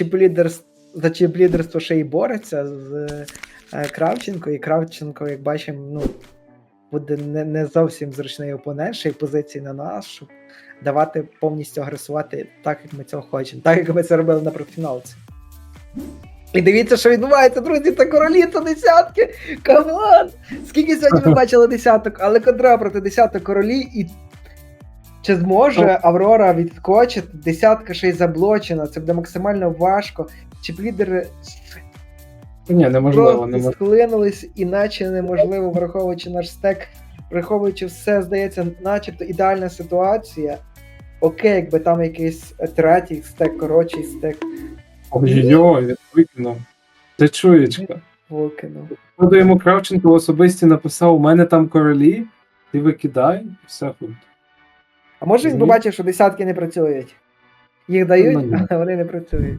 чіплідерс- за чіплідерство ще й бореться з е, Кравченко, і Кравченко, як бачимо, ну, буде не, не зовсім зручний опонент, ще й позиції на нас, щоб давати повністю агресувати так, як ми цього хочемо, так як ми це робили на профіналці. І дивіться, що відбувається, друзі, та королі, то десятки. Камон! Скільки сьогодні ми бачили десяток, але контра проти десяток королі і. Чи зможе Аврора відскочити? Десятка ще й заблочена, це буде максимально важко. Чи лідери Ні, неможливо, неможливо. схлинулись, іначе неможливо, враховуючи наш стек, враховуючи все, здається, начебто ідеальна ситуація. Окей, якби там якийсь третій стек, коротший стек Ой-ой-ой, він викинув. Ти чуєчка. викинув. Коли йому Кравченко особисті написав, у мене там королі, ти викидай, все худ. А може він Ні. побачив, що десятки не працюють? Їх дають, але а вони не працюють.